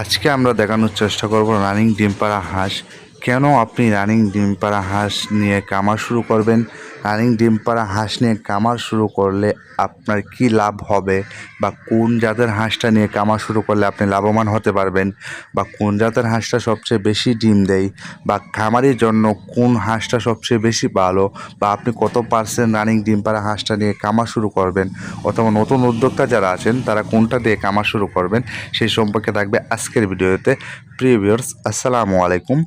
আজকে আমরা দেখানোর চেষ্টা করব রানিং ডিম পাড়া হাঁস। কেন আপনি রানিং ডিম পাড়া হাঁস নিয়ে কামা শুরু করবেন? রানিং ডিম পাড়া হাঁস নিয়ে কামার শুরু করলে আপনার কি লাভ হবে? বা কোন জাতের হাঁসটা নিয়ে কামার শুরু করলে আপনি লাভবান হতে পারবেন? বা কোন জাতের হাঁসটা সবচেয়ে বেশি ডিম দেয়? বা খামারির জন্য কোন হাঁসটা সবচেয়ে বেশি ভালো? বা আপনি কত পার্সেন্ট রানিং ডিম পাড়া হাঁসটা নিয়ে কামা শুরু করবেন? অথবা নতুন উদ্যোক্তা যারা আছেন, তারা কোনটা দিয়ে কামা শুরু করবেন? সেই সম্পর্কে থাকবে আজকের ভিডিওতে। প্রিভিয়ার্স আসসালামু আলাইকুম।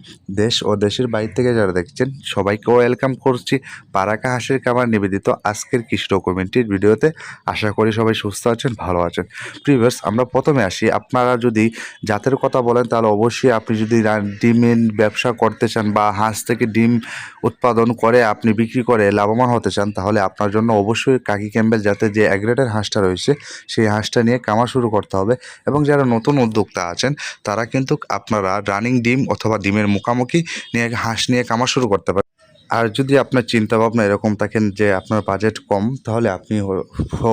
দেশ ও দেশের বাইরে থেকে যারা দেখছেন, সবাইকে ওয়েলকাম করছি পারাকা হাঁসের কামার নিবেদিত আজকের কৃষি ডকুমেন্টির ভিডিওতে আশা করি সবাই সুস্থ আছেন, ভালো আছেন। প্রিভিয়ার্স আমরা প্রথমে আসি। আপনারা যদি জাতের কথা বলেন, তাহলে অবশ্যই আপনি যদি ডিমের ব্যবসা করতে চান বা হাঁস থেকে ডিম উৎপাদন করে আপনি বিক্রি করে লাভবান হতে চান, তাহলে আপনার জন্য অবশ্যই কাকি ক্যাম্বেল জাতের যে অ্যাগ্রেটের হাঁসটা রয়েছে, সেই হাঁসটা নিয়ে কামা শুরু করতে হবে। এবং যারা নতুন উদ্যোক্তা আছেন, তারা কিন্তু আপনারা রানিং ডিম অথবা ডিমের মুখামুখি নিয়ে হাঁস নিয়ে কামা শুরু করতে পারেন। আর যদি আপনার চিন্তা ভাবনা এরকম থাকেন যে আপনার বাজেট কম, তাহলে আপনি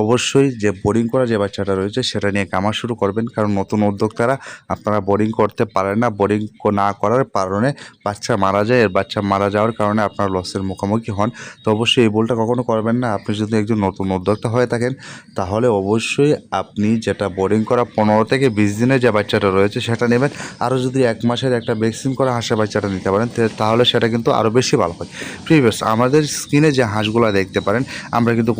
অবশ্যই যে বোরিং করা যে বাচ্চাটা রয়েছে সেটা নিয়ে কামা শুরু করবেন। কারণ নতুন উদ্যোক্তারা আপনারা বোরিং করতে পারেন না বোরিং না করার কারণে বাচ্চা মারা যায়। এর বাচ্চা মারা যাওয়ার কারণে আপনার লসের মুখোমুখি হন। তো অবশ্যই এই ভুলটা কখনো করবেন না। আপনি যদি একজন নতুন উদ্যোক্তা হয়ে থাকেন, তাহলে অবশ্যই আপনি যেটা বোরিং করা পনেরো থেকে বিশ দিনের যে বাচ্চাটা রয়েছে সেটা নেবেন। আরও যদি এক মাসের একটা ভ্যাকসিন করা হাঁসের বাচ্চাটা নিতে পারেন তাহলে সেটা কিন্তু আরও বেশি ভালো হয়। প্রিভিয়াস আমাদের স্কিনে যে হাঁসগুলো দেখতে পারেন, আমরা কিন্তু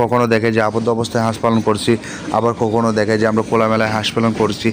কখনও দেখে যে আবদ্ধ অবস্থায় হাঁস পালন করছি, আবার কখনও দেখে যে আমরা খোলামেলায় হাঁস পালন করছি।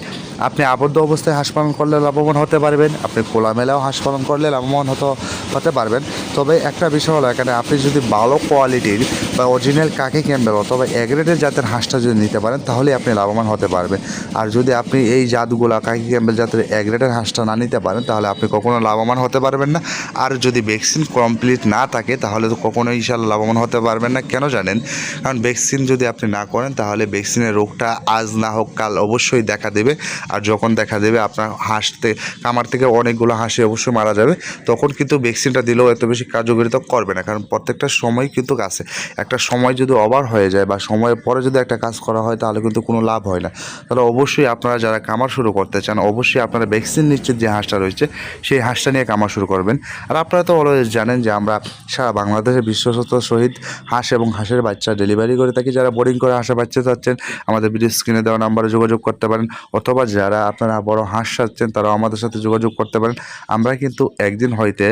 আপনি আবদ্ধ অবস্থায় হাঁস পালন করলে লাভবান হতে পারবেন, আপনি খোলামেলাও হাঁস পালন করলে লাভবান হতে হতে পারবেন। তবে একটা বিষয় হলো এখানে আপনি যদি ভালো কোয়ালিটির বা অরিজিনাল কাকে ক্যাম্বেল অথবা এগ্রেডের জাতের হাঁসটা যদি নিতে পারেন, তাহলে আপনি লাভবান হতে পারবেন। আর যদি আপনি এই জাতগুলা কাকি ক্যাম্বেল জাতের এগ্রেডের হাঁসটা না নিতে পারেন, তাহলে আপনি কখনো লাভবান হতে পারবেন না। আর যদি ভ্যাকসিন কমপ্লিট না থাকে, তাহলে তো কখনো ইনশাল্লাহ লাভবান হতে পারবেন না। কেন জানেন? কারণ ভ্যাকসিন যদি আপনি না করেন, তাহলে ভ্যাকসিনের রোগটা আজ না হোক, কাল অবশ্যই দেখা দেবে। আর যখন দেখা দেবে, আপনার হাঁসতে কামার থেকে অনেকগুলো হাঁসি অবশ্যই মারা যাবে, তখন কিন্তু ভ্যাকসিনটা দিলেও এত বেশি কার্যকারিতা করবে না, কারণ প্রত্যেকটা সময় কিন্তু আছে একটা সময় যদি ওভার হয়ে যায় বা সময়ের পরে যদি একটা কাজ করা হয়, তাহলে কিন্তু কোনো লাভ হয় না। তাহলে অবশ্যই আপনারা যারা কামার শুরু করতে চান, অবশ্যই আপনারা ভ্যাকসিন নিশ্চিত যে হাঁসটা রয়েছে, সেই হাঁসটা নিয়ে কামার শুরু করবেন। আর আপনারা তো অলওয়েজ জানেন যে আমরা সারা বাংলাদেশের বিশ্বস্ত সহিত হাঁস এবং হাঁসের বাচ্চা ডেলিভারি করে থাকি। যারা বোরিং করে হাঁসের বাচ্চা চাচ্ছেন, আমাদের ভিডিও স্ক্রিনে দেওয়া নাম্বারে যোগাযোগ করতে পারেন, অথবা যারা আপনারা বড় হাঁস চাচ্ছেন, তারাও আমাদের সাথে যোগাযোগ করতে পারেন। আমরা কিন্তু একদিন হইতে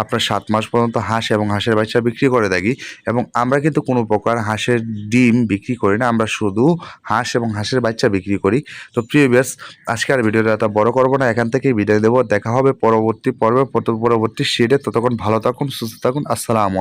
আপনার সাত মাস পর্যন্ত হাঁস এবং হাঁসের বাচ্চা বিক্রি করে থাকি এবং আমরা কিন্তু কোনো প্রকার হাঁসের ডিম বিক্রি করি না, আমরা শুধু হাঁস এবং হাঁসের বাচ্চা বিক্রি করি। তো প্রিয় আজকের আজকে আর ভিডিওটা এত বড় করব না, এখান থেকেই বিদায় দেবো। দেখা হবে পরবর্তী পর্বে, পরবর্তী শেডে ততক্ষণ ভালো থাকুন, সুস্থ থাকুন, আসসালামু